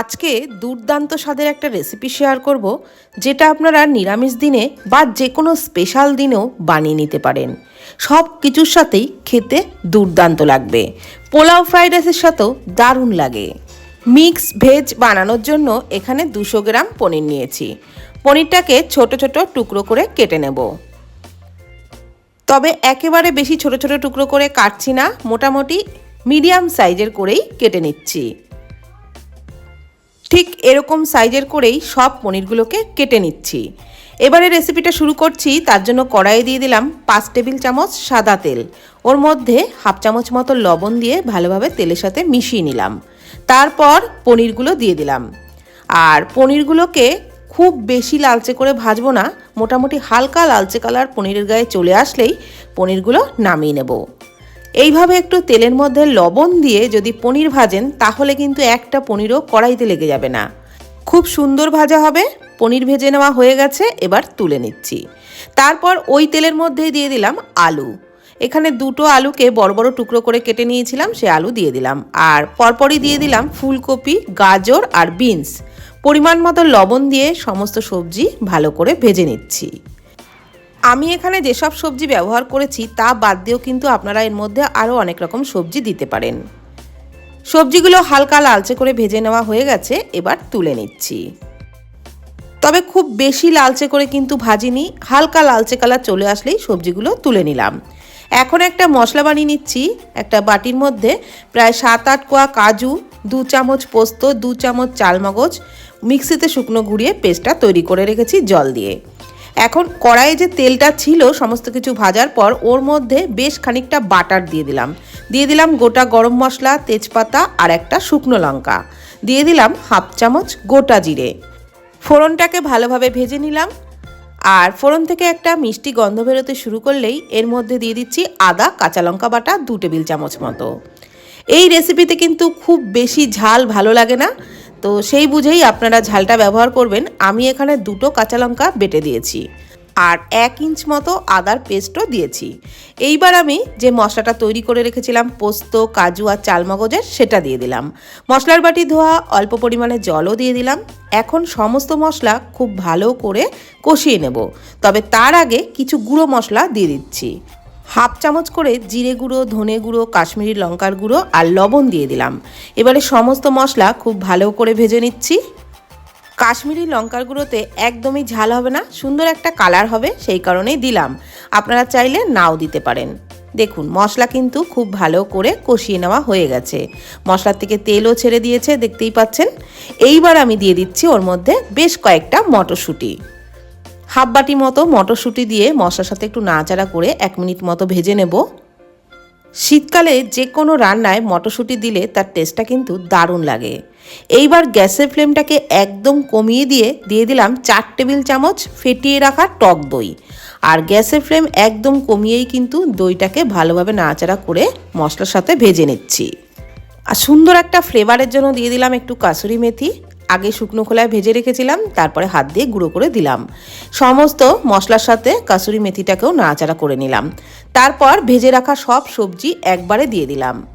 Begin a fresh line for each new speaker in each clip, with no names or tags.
আজকে দুর্দান্ত স্বাদের একটা রেসিপি শেয়ার করব, যেটা আপনারা নিরামিষ দিনে বা যে কোনো স্পেশাল দিনেও বানিয়ে নিতে পারেন। সব কিছুর সাথেই খেতে দুর্দান্ত লাগবে। পোলাও ফ্রাইড রাইসের সাথেও দারুণ লাগে। মিক্স ভেজ বানানোর জন্য এখানে দুশো গ্রাম পনির নিয়েছি। পনিরটাকে ছোট ছোট টুকরো করে কেটে নেব। তবে একেবারে বেশি ছোট ছোট টুকরো করে কাটছি না, মোটামুটি মিডিয়াম সাইজের করেই কেটে নিচ্ছি। ঠিক এরকম সাইজের করেই সব পনিরগুলোকে কেটে নিচ্ছি। এবারে রেসিপিটা শুরু করছি, তার জন্য কড়াইয়ে দিয়ে দিলাম পাঁচ টেবিল চামচ সাদা তেল। ওর মধ্যে হাফ চামচ মতো লবণ দিয়ে ভালোভাবে তেলের সাথে মিশিয়ে নিলাম। তারপর পনিরগুলো দিয়ে দিলাম। আর পনিরগুলোকে খুব বেশি লালচে করে ভাজবো না, মোটামুটি হালকা লালচে কালার পনিরের গায়ে চলে আসলেই পনিরগুলো নামিয়ে নেব। এইভাবে একটু তেলের মধ্যে লবণ দিয়ে যদি পনির ভাজেন, তাহলে কিন্তু একটা পনিরও কড়াইতে লেগে যাবে না। খুব সুন্দর ভাজা হবে, পনির ভেজে নেওয়া হয়ে গেছে, এবার তুলে নিচ্ছি। তারপর ওই তেলের মধ্যেই দিয়ে দিলাম আলু। এখানে দুটো আলুকে বড় বড় টুকরো করে কেটে নিয়েছিলাম, সে আলু দিয়ে দিলাম। আর পরপরই দিয়ে দিলাম ফুলকপি, গাজর আর বিনস। পরিমাণ মতো লবণ দিয়ে সমস্ত সবজি ভালো করে ভেজে নিচ্ছি। আমি এখানে যেসব সবজি ব্যবহার করেছি, তা বাদ দিয়েও কিন্তু আপনারা এর মধ্যে আরও অনেক রকম সবজি দিতে পারেন। সবজিগুলো হালকা লালচে করে ভেজে নেওয়া হয়ে গেছে, এবার তুলে নিচ্ছি। তবে খুব বেশি লালচে করে কিন্তু ভাজিনি, হালকা লালচে কালার চলে আসলেই সবজিগুলো তুলে নিলাম। এখন একটা মশলা বানিয়ে নিচ্ছি, একটা বাটির মধ্যে প্রায় সাত আট কোয়া কাজু, দু চামচ পোস্ত, দু চামচ চালমগজ, মিক্সিতে শুকনো গুঁড়িয়ে পেস্টটা তৈরি করে রেখেছি জল দিয়ে। এখন কড়াইয়ে যে তেলটা ছিল, সমস্ত কিছু ভাজার পর ওর মধ্যে বেশ খানিকটা বাটার দিয়ে দিলাম। দিয়ে দিলাম গোটা গরম মশলা, তেজপাতা আর একটা শুকনো লঙ্কা। দিয়ে দিলাম হাফ চামচ গোটা জিরে। ফোড়নটাকে ভালোভাবে ভেজে নিলাম। আর ফোড়ন থেকে একটা মিষ্টি গন্ধ বেরোতে শুরু করলেই এর মধ্যে দিয়ে দিচ্ছি আদা, কাঁচা লঙ্কা বাটা দু টেবিল চামচ মতো। এই রেসিপিতে কিন্তু খুব বেশি ঝাল ভালো লাগে না। তো সেই বুঝেই আপনারা ঝালটা ব্যবহার করবেন। আমি এখানে দুটো কাঁচা লঙ্কা বেটে দিয়েছি আর এক ইঞ্চ মতো আদার পেস্টও দিয়েছি। এইবার আমি যে মশলাটা তৈরি করে রেখেছিলাম, পোস্ত, কাজু আর চালমগজের, সেটা দিয়ে দিলাম। মশলার বাটি ধোয়া, অল্প পরিমাণে জলও দিয়ে দিলাম। এখন সমস্ত মশলা খুব ভালো করে কষিয়ে নেব। তবে তার আগে কিছু গুঁড়ো মশলা দিয়ে দিচ্ছি। হাফ চামচ করে জিরে গুঁড়ো, ধনে গুঁড়ো, কাশ্মীরি লঙ্কার গুঁড়ো আর লবণ দিয়ে দিলাম। এবারে সমস্ত মশলা খুব ভালো করে ভেজে নিচ্ছি। কাশ্মীরি লঙ্কার গুঁড়োতে একদমই ঝাল হবে না, সুন্দর একটা কালার হবে, সেই কারণেই দিলাম। আপনারা চাইলে নাও দিতে পারেন। দেখুন, মশলা কিন্তু খুব ভালো করে কষিয়ে নেওয়া হয়ে গেছে। মশলার থেকে তেলও ছেড়ে দিয়েছে, দেখতেই পাচ্ছেন। এইবার আমি দিয়ে দিচ্ছি ওর মধ্যে বেশ কয়েকটা মটরশুঁটি। হাফ বাটি মতো মটরশুঁটি দিয়ে মশলার সাথে একটু নাড়াচাড়া করে এক মিনিট মতো ভেজে নেব। শীতকালে যে কোনো রান্নায় মটরশুঁটি দিলে তার টেস্টটা কিন্তু দারুণ লাগে। এইবার গ্যাসের ফ্লেমটাকে একদম কমিয়ে দিয়ে দিয়ে দিলাম চার টেবিল চামচ ফেটিয়ে রাখা টক দই। আর গ্যাসের ফ্লেম একদম কমিয়েই কিন্তু দইটাকে ভালোভাবে নাড়াচাড়া করে মশলার সাথে ভেজে নিচ্ছি। আর সুন্দর একটা ফ্লেভারের জন্য দিয়ে দিলাম একটু কাসুরি মেথি। আগে শুকনো খোলায় ভেজে রেখেছিলাম, তারপরে হাত দিয়ে গুঁড়ো করে দিলাম। সমস্ত মশলার সাথে কাসুরি মেথিটাকেও নাড়াচাড়া করে নিলাম। তারপর ভেজে রাখা সব সবজি একবারে দিয়ে দিলাম।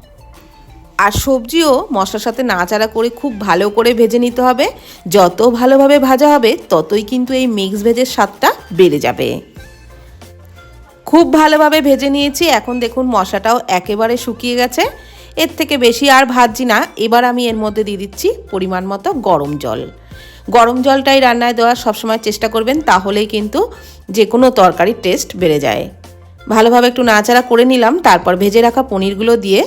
আর সবজিও মশলার সাথে নাড়াচাড়া করে খুব ভালো করে ভেজে নিতে হবে। যত ভালোভাবে ভাজা হবে, ততই কিন্তু এই মিক্স ভেজের স্বাদটা বেড়ে যাবে। খুব ভালোভাবে ভেজে নিয়েছি। এখন দেখুন মশলাটাও একেবারে শুকিয়ে গেছে। এর থেকে বেশি আর ভাজছি না। এবার আমি এর মধ্যে দিয়ে দিচ্ছি পরিমাণ মতো গরম জল। গরম জলটাই রান্নায় দেওয়ার সবসময় চেষ্টা করবেন, তাহলেই কিন্তু যে কোনো তরকারির টেস্ট বেড়ে যায়। ভালোভাবে একটু নাড়াচাড়া করে নিলাম, তারপর ভেজে রাখা পনিরগুলো দিয়ে,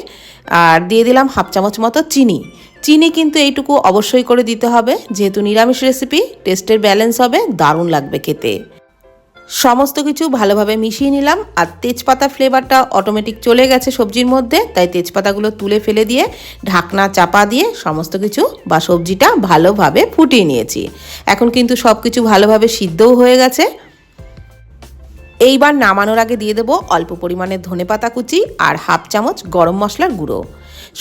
আর দিয়ে দিলাম হাফ চামচ মতো চিনি। চিনি কিন্তু এইটুকু অবশ্যই করে দিতে হবে, যেহেতু নিরামিষ রেসিপি টেস্টের ব্যালেন্স হবে, দারুণ লাগবে খেতে। সমস্ত কিছু ভালোভাবে মিশিয়ে নিলাম আর তেজপাতা ফ্লেভারটা অটোমেটিক চলে গেছে সবজির মধ্যে, তাই তেজপাতাগুলো তুলে ফেলে দিয়ে, ঢাকনা চাপা দিয়ে সমস্ত কিছু বা সবজিটা ভালোভাবে ফুটিয়ে নিয়েছি। এখন কিন্তু সব কিছু ভালোভাবে সিদ্ধও হয়ে গেছে। এইবার নামানোর আগে দিয়ে দেবো অল্প পরিমাণে ধনেপাতা কুচি আর হাফ চামচ গরম মশলার গুঁড়ো।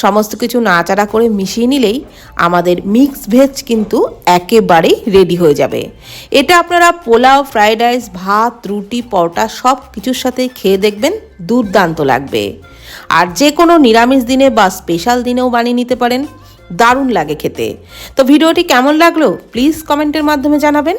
সমস্ত কিছু নাচাড়া করে মিশিয়ে নিলেই আমাদের মিক্স ভেজ কিন্তু একেবারেই রেডি হয়ে যাবে। এটা আপনারা পোলাও ফ্রাইড রাইস ভাত, রুটি, পরোটা সব কিছুর সাথে খেয়ে দেখবেন দুর্দান্ত লাগবে। আর যে কোনো নিরামিষ দিনে বা স্পেশাল দিনেও বানিয়ে নিতে পারেন। দারুণ লাগে খেতে। তো ভিডিওটি কেমন লাগল? প্লিজ কমেন্টের মাধ্যমে জানাবেন।